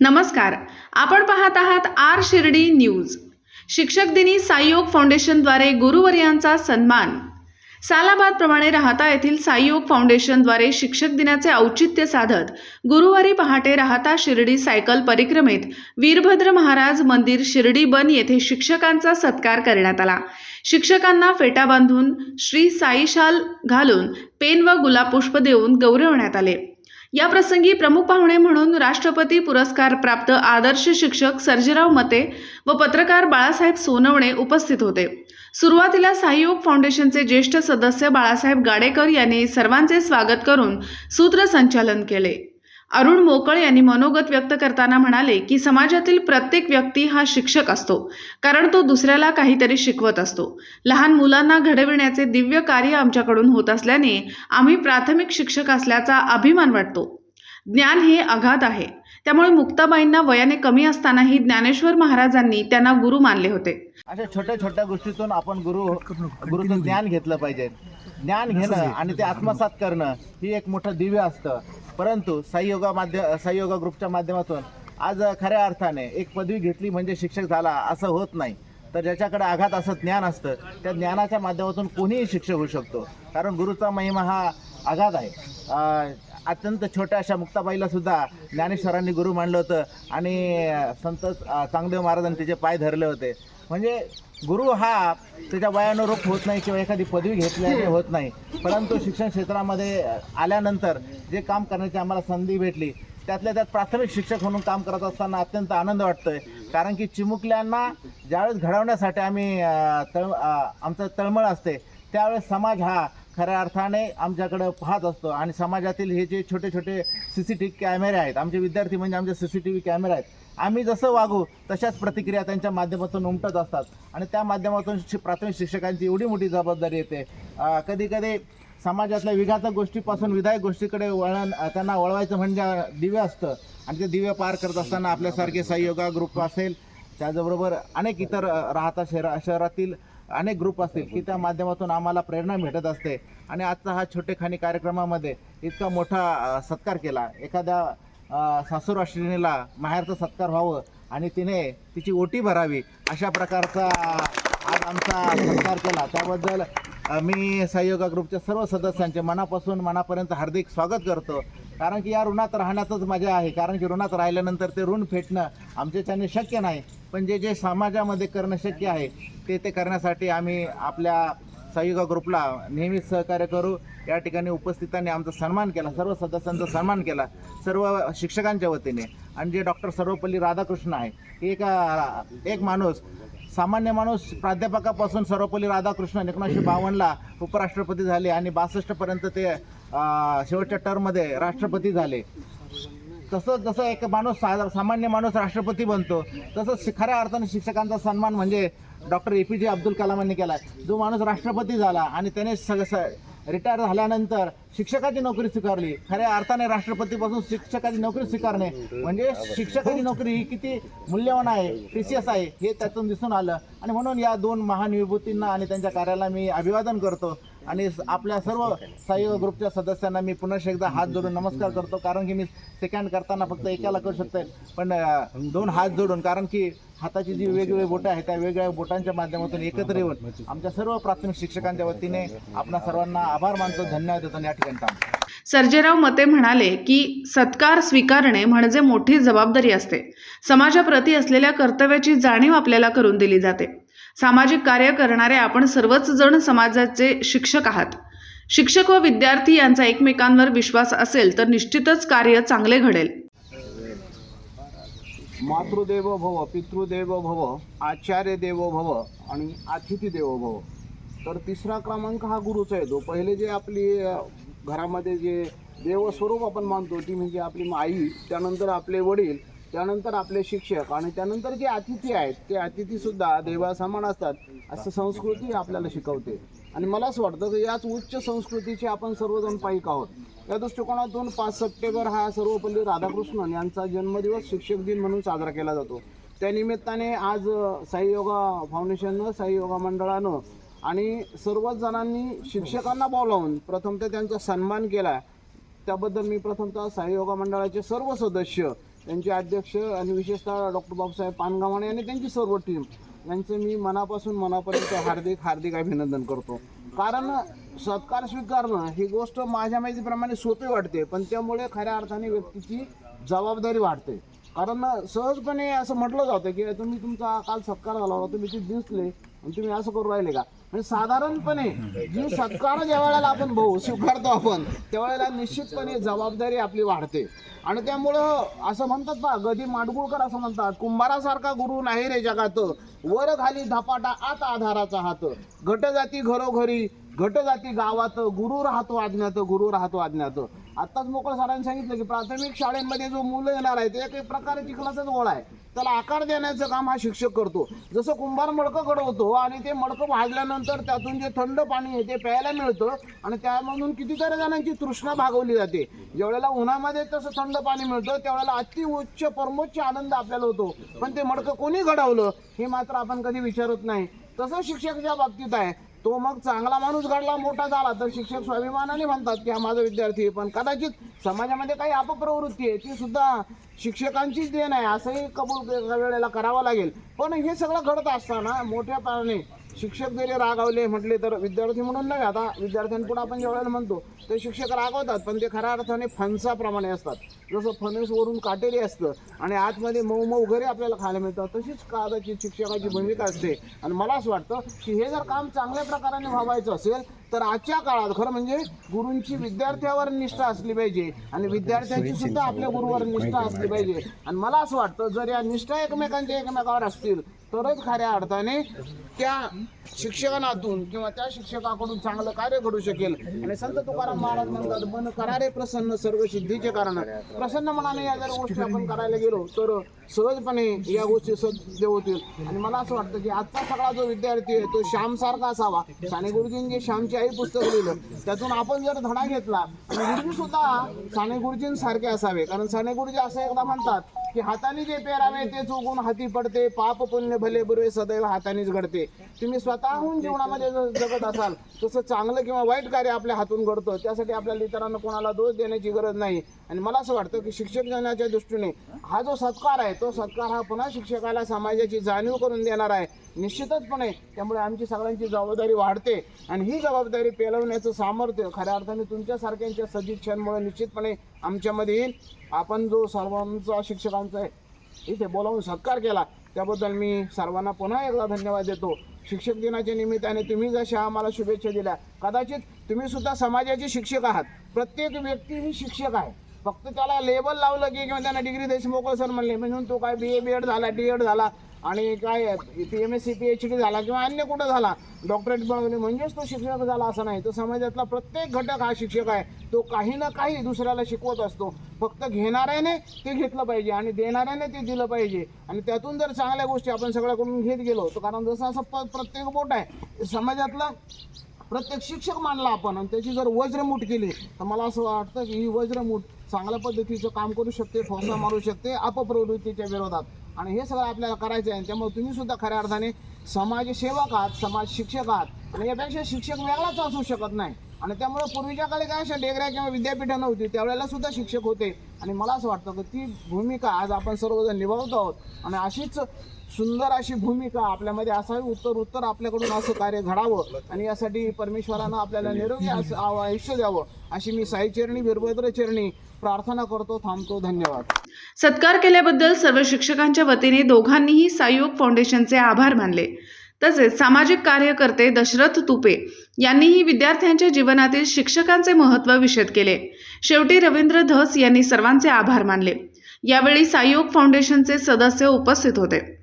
नमस्कार. आपण पाहत आहात आर शिर्डी न्यूज. शिक्षक दिनी साईयोग फाउंडेशनद्वारे गुरुवर्यांचा सन्मान. सालाबादप्रमाणे राहता येथील साईयोग फाउंडेशनद्वारे शिक्षक दिनाचे औचित्य साधत गुरुवारी पहाटे राहता शिर्डी सायकल परिक्रमेत वीरभद्र महाराज मंदिर शिर्डी बन येथे शिक्षकांचा सत्कार करण्यात आला. शिक्षकांना फेटा बांधून श्री साईशाल घालून पेन व गुलाबपुष्प देऊन गौरवण्यात आले. या प्रसंगी प्रमुख पाहुणे म्हणून राष्ट्रपती पुरस्कार प्राप्त आदर्श शिक्षक सर्जीराव मते व पत्रकार बाळासाहेब सोनवणे उपस्थित होते. सुरुवातीला साईयोग फाउंडेशनचे ज्येष्ठ सदस्य बाळासाहेब गाडेकर यांनी सर्वांचे स्वागत करून सूत्रसंचालन केले. अरुण मोकळ यांनी मनोगत व्यक्त करताना म्हणाले की समाजातील प्रत्येक व्यक्ती हा शिक्षक असतो कारण तो दुसऱ्याला काहीतरी शिकवत असतो. लहान मुलांना घडविण्याचे दिव्य कार्य आमच्याकडून होत असल्याने आम्ही प्राथमिक शिक्षक असल्याचा अभिमान वाटतो. ज्ञान हे अगाध आहे. त्यामुळे मुक्ताबाईंना वयाने कमी असतानाही ज्ञानेश्वर महाराजांनी त्यांना गुरु मानले होते. अशा छोट्या छोट्या गोष्टीतून आपण गुरु गुरुचं ज्ञान घेतलं पाहिजे. ज्ञान घेणं आणि ते आत्मसात करणं ही एक मोठं दिव्य असतं. परंतु सहयोगा माध्य सहयोगा ग्रुपच्या माध्यमातून आज खऱ्या अर्थाने एक पदवी घेतली म्हणजे शिक्षक झाला असं होत नाही. तर ज्याच्याकडे आघात असं ज्ञान असतं त्या ज्ञानाच्या माध्यमातून कोणीही शिक्षक होऊ शकतो. कारण गुरुचा महिमा हा आघात आहे. अत्यंत छोट्या अशा मुक्ताबाईला सुद्धा ज्ञानेश्वरांनी गुरु मानलं होतं आणि संत चांगदेव महाराजांनी तिचे पाय धरले होते. म्हणजे गुरु हा त्याच्या वयानुरूप होत नाही किंवा एखादी पदवी घेतल्याने होत नाही. परंतु शिक्षण क्षेत्रामध्ये आल्यानंतर जे काम करण्याची आम्हाला संधी भेटली त्यातल्या त्यात प्राथमिक शिक्षक म्हणून काम करत असताना अत्यंत आनंद वाटतोय. कारण की चिमुकल्यांना ज्यावेळेस घडवण्यासाठी आम्ही तळ आमचं तळमळ असते त्यावेळेस समाज हा खऱ्या अर्थाने आमच्याकडं पाहत असतो. आणि समाजातील हे जे छोटे छोटे सी सी टी व्ही कॅमेरे आहेत आमचे विद्यार्थी म्हणजे आमचे सी सी टी व्ही कॅमेरे आहेत आम्ही जसं वागू तशाच प्रतिक्रिया त्यांच्या माध्यमातून उमटत असतात. आणि त्या माध्यमातून शि प्राथमिक शिक्षकांची एवढी मोठी जबाबदारी येते. कधी कधी समाजातल्या विघातक गोष्टीपासून विधायक गोष्टीकडे वळण त्यांना वळवायचं म्हणजे दिव्य असतं. आणि ते दिव्य पार करत असताना आपल्यासारखे सहयोगा ग्रुप असेल त्याचबरोबर अनेक इतर राहता शहरा शहरातील अनेक ग्रुप असतील की त्या माध्यमातून आम्हाला प्रेरणा भेटत असते. आणि आजचा हा छोटेखानी कार्यक्रमामध्ये इतका मोठा सत्कार केला. एखाद्या अ, सासूर अश्विनीला माहेरचा सत्कार व्हावं आणि तिने तिची ओटी भरावी अशा प्रकारचा आज आमचा सत्कार केला. त्याबद्दल मी सहयोगा ग्रुपच्या सर्व सदस्यांचे मनापासून मनापर्यंत हार्दिक स्वागत करतो. कारण की या ऋणात राहण्यातच मजा आहे. कारण की ऋणात राहिल्यानंतर ते ऋण फेटणं आमच्याच्याने शक्य नाही. पण जे जे समाजामध्ये करणं शक्य आहे ते ते करण्यासाठी आम्ही आपल्या सहयोगा ग्रुपला नेहमीच सहकार्य करू. या ठिकाणी उपस्थितांनी आमचा सन्मान केला सर्व सदस्यांचा सन्मान केला सर्व शिक्षकांच्या वतीने. आणि जे डॉक्टर सर्वपल्ली राधाकृष्ण आहे एक एक माणूस सामान्य माणूस प्राध्यापकापासून सर्वपल्ली राधाकृष्णन एकोणीसशे बावन्नला उपराष्ट्रपती झाले आणि बासष्टपर्यंत ते शेवटच्या टर्ममध्ये राष्ट्रपती झाले. तसं जसं एक माणूस सा सामान्य माणूस राष्ट्रपती बनतो तसंच खऱ्या अर्थाने शिक्षकांचा सन्मान म्हणजे डॉक्टर ए पी जे अब्दुल कलामांनी केला. जो माणूस राष्ट्रपती झाला आणि त्याने सग स रिटायर झाल्यानंतर शिक्षकाची नोकरी स्वीकारली. खऱ्या अर्थाने राष्ट्रपतीपासून शिक्षकाची नोकरी स्वीकारणे. म्हणजे शिक्षकाची नोकरी ही किती मूल्यवान आहे प्रिसियस आहे हे त्यातून दिसून आलं. आणि म्हणून या दोन महान विभूतींना आणि त्यांच्या कार्याला मी अभिवादन करतो. आणि स- आपल्या सर्व सहयोग ग्रुपच्या सदस्यांना मी पुन्हा एकदा हात जोडून नमस्कार करतो कारण की मी सेकंड करताना फक्त एकाला करू शकते पण दोन हात जोडून कारण की हाताची जी वेगवेगळी बोटं आहेत त्या वेगवेगळ्या बोटांच्या माध्यमातून एकत्र येऊन आमच्या सर्व प्राथमिक शिक्षकांच्या वतीने आपणा सर्वांना आभार मानतो धन्यवाद देतो आणि या ठिकाणी थांबतो. सर्जेराव मते म्हणाले की सत्कार स्वीकारणे म्हणजे मोठी जबाबदारी असते. समाजाप्रती असलेल्या कर्तव्याची जाणीव आपल्याला करून दिली जाते. सामाजिक कार्य करणारे आपण सर्वच जण समाजाचे शिक्षक आहात. शिक्षक व विद्यार्थी यांचा एकमेकांवर विश्वास असेल तर निश्चितच कार्य चांगले घडेल. मातृदेवो भव पितृदेव भव आचार्य देवो भव आणि अतिथी देवो भव. तर तिसरा क्रमांक हा गुरुचा येतो पहिले जे आपली घरामध्ये जे देवस्वरूप आपण मानतो ती म्हणजे आपली आई त्यानंतर आपले वडील त्यानंतर आपले शिक्षक आणि त्यानंतर जे अतिथी आहेत ते अतिथीसुद्धा देवासमान असतात असं संस्कृती आपल्याला शिकवते. आणि मला असं वाटतं की याच उच्च संस्कृतीचे आपण सर्वजण पाईक आहोत. या दृष्टिकोनातून पाच सप्टेंबर हा सर्वपल्ली राधाकृष्णन यांचा जन्मदिवस शिक्षक दिन म्हणून साजरा केला जातो. त्या निमित्ताने आज साईयोगा साई योगा फाउंडेशननं साई योगा मंडळानं आणि सर्वच जणांनी शिक्षकांना बोलावून प्रथमतः त्यांचा सन्मान केला. त्याबद्दल मी प्रथमतः साई योगा मंडळाचे सर्व सदस्य त्यांचे अध्यक्ष आणि विशेषतः डॉक्टर बाबासाहेब पानगावाणे आणि त्यांची सर्व टीम यांचं मी मनापासून मनापर्यंत हार्दिक हार्दिक अभिनंदन करतो. कारण सत्कार स्वीकारणं ही गोष्ट माझ्या माहितीप्रमाणे सोपी वाटते पण त्यामुळे खऱ्या अर्थाने व्यक्तीची जबाबदारी वाढते. कारण सहजपणे असं म्हटलं जातं की तुम्ही तुमचा काल सत्कार झाला होता तुम्ही ते दिसले आणि तुम्ही असं करू राहिले का? म्हणजे साधारणपणे जी सत्कार ज्या वेळेला आपण भाऊ स्वीकारतो आपण त्यावेळेला निश्चितपणे जबाबदारी आपली वाढते. आणि त्यामुळं असं म्हणतात पा गदी माडगुळकर असं म्हणतात कुंभारासारखा गुरु नाही रे जगात. वर खाली धपाटा आत आधाराचा हात. घट जाती घरोघरी घट जाती गावात. गुरु राहतो अज्ञात गुरु राहतो अज्ञात आत्ताच मोकळ सरांनी सांगितलं की प्राथमिक शाळेमध्ये जो मुलं येणार आहे ते एक प्रकारे चिखलाचाच गोळा आहे. त्याला आकार देण्याचं काम हा शिक्षक करतो. जसं कुंभार मडकं घडवतो आणि ते मडकं भाजल्यानंतर त्यातून जे थंड पाणी आहे ते प्यायला मिळतं आणि त्यामधून कितीतरी जणांची तृष्णा भागवली जाते. ज्यावेळेला उन्हामध्ये तसं थंड पाणी मिळतं त्यावेळेला अति उच्च परमोच्च आनंद आपल्याला होतो. पण ते मडकं कोणी घडवलं हे मात्र आपण कधी विचारत नाही. तसं शिक्षकाच्या बाबतीत आहे. तो मग चांगला माणूस घडला मोठा झाला तर शिक्षक स्वाभिमानाने म्हणतात की हा माझा विद्यार्थी आहे. पण कदाचित समाजामध्ये काही अपप्रवृत्ती आहे ती सुद्धा शिक्षकांचीच देण आहे असंही कबूल वेळेला करावं लागेल. पण हे सगळं घडत असताना मोठ्या पाने शिक्षक जरी रागावले म्हटले तर विद्यार्थी म्हणून नाही आता विद्यार्थ्यांपुढे आपण जेवढ्याला म्हणतो ते शिक्षक रागवतात पण ते खऱ्या अर्थाने फणसाप्रमाणे असतात. जसं फणस वरून काटेरी असतं आणि आतमध्ये मऊ मऊ घरी आपल्याला खायला मिळतं तशीच कादाची शिक्षकाची भूमिका असते. आणि मला असं वाटतं की हे जर काम चांगल्या प्रकाराने व्हावायचं असेल तर आजच्या काळात खरं म्हणजे गुरूंची विद्यार्थ्यावर निष्ठा असली पाहिजे आणि विद्यार्थ्यांची सुद्धा आपल्या गुरुवर निष्ठा असली पाहिजे. आणि मला असं वाटतं जर या निष्ठा एकमेकांच्या एकमेकावर असतील तरच खऱ्या अर्थाने त्या शिक्षकांतून किंवा त्या शिक्षकाकडून चांगलं कार्य घडू शकेल. आणि संत तुकाराम महाराज म्हणतात मन करारे प्रसन्न सर्व सिद्धीचे कारण. प्रसन्न मनाने या जर गोष्टी आपण करायला गेलो तर सहजपणे या गोष्टी सज्ज होतील. आणि मला असं वाटतं की आजचा सगळा जो विद्यार्थी आहे तो श्यामसारखा असावा. साने गुरुजींनी श्यामची आई पुस्तक लिहिलं. त्यातून आपण जर धडा घेतला तर गुरुजी सुद्धा साने गुरुजींसारखे असावे. कारण साने गुरुजी असं एकदा म्हणतात की हाताने जे पेरावे ते चुकून हाती पडते पाप पुण्य भले बुरे सदैव हातानेच घडते. तुम्ही स्वतःहून जीवनामध्ये जगत असाल तसं चांगलं किंवा वाईट कार्य आपल्या हातून घडतं त्यासाठी आपल्याला इतरांना कोणाला दोष देण्याची गरज नाही. आणि मला असं वाटतं की शिक्षक जनाच्या दृष्टीने हा जो सत्कार आहे तो सत्कार हा पुन्हा शिक्षकाला समाजाची जाणीव करून देणार आहे. निश्चितचपणे त्यामुळे आमची सगळ्यांची जबाबदारी वाढते आणि ही जबाबदारी पेलवण्याचं सामर्थ्य खऱ्या अर्थाने तुमच्यासारख्यांच्या सदिच्छांमुळे निश्चितपणे आमच्यामध्ये येईल. आपण जो सर्वांचा शिक्षकांचा आहे इथे बोलावून सत्कार केला त्याबद्दल मी सर्वांना पुन्हा एकदा धन्यवाद देतो. शिक्षक दिनाच्या निमित्ताने तुम्ही जशा आम्हाला शुभेच्छा दिल्या कदाचित तुम्ही सुद्धा समाजाचे शिक्षक आहात. प्रत्येक व्यक्ती ही शिक्षक आहे. फक्त त्याला लेबल लावलं की किंवा त्यांना डिग्री देश मोकळ सर म्हणले म्हणून तो काय बी ए बी एड झाला डी एड झाला आणि काय P M S C P H D झाला किंवा अन्य कुठं झाला डॉक्टरेट बनवले म्हणजेच तो शिक्षक झाला असं नाही. तर समाजातला प्रत्येक घटक हा शिक्षक आहे. तो काही ना काही दुसऱ्याला शिकवत असतो. फक्त घेणाऱ्याने ते घेतलं पाहिजे आणि देणाऱ्याने ते दिलं पाहिजे. आणि त्यातून जर चांगल्या गोष्टी आपण सगळ्याकडून घेत गेलो तर कारण जसं असं प प्रत्येक बोट आहे समाजातला प्रत्येक शिक्षक मानला आपण आणि त्याची जर वज्रमूठ केली तर मला असं वाटतं की ही वज्रमूठ चांगल्या पद्धतीचं काम करू शकते ठोसा मारू शकते अपप्रवृत्तीच्या विरोधात. आणि हे सगळं आपल्याला करायचं आहे त्यामुळे तुम्ही सुद्धा खऱ्या अर्थाने समाजसेवक आहात समाज शिक्षक आहात. आणि यापेक्षा शिक्षक वेगळाच असू शकत नाही. आणि त्यामुळे पूर्वीच्या काळी काय अशा डेगऱ्या किंवा विद्यापीठं नव्हती त्यावेळेला सुद्धा शिक्षक होते. आणि मला असं वाटतं की ती भूमिका आज आपण सर्वजण निभावतो आहोत. आणि अशीच सुंदर अशी भूमिका आपल्यामध्ये असावी उत्तर उत्तर आपल्याकडून असं कार्य घडावं. आणि यासाठी परमेश्वरानं आपल्याला निरोगी असं आयुष्य द्यावं अशी मी साई चरणी वीरभद्र चरणी प्रार्थना करतो थांबतो धन्यवाद. सत्कार केल्याबद्दल सर्व शिक्षकांच्या वतीने दोघांनीही साईयोग फाउंडेशनचे आभार मानले. तसेच सामाजिक कार्यकर्ते दशरथ तुपे यांनीही विद्यार्थ्यांच्या जीवनातील शिक्षकांचे महत्त्व विशद केले. शेवटी रवींद्र धस यांनी सर्वांचे आभार मानले. यावेळी साईयोग फाउंडेशनचे सदस्य उपस्थित होते.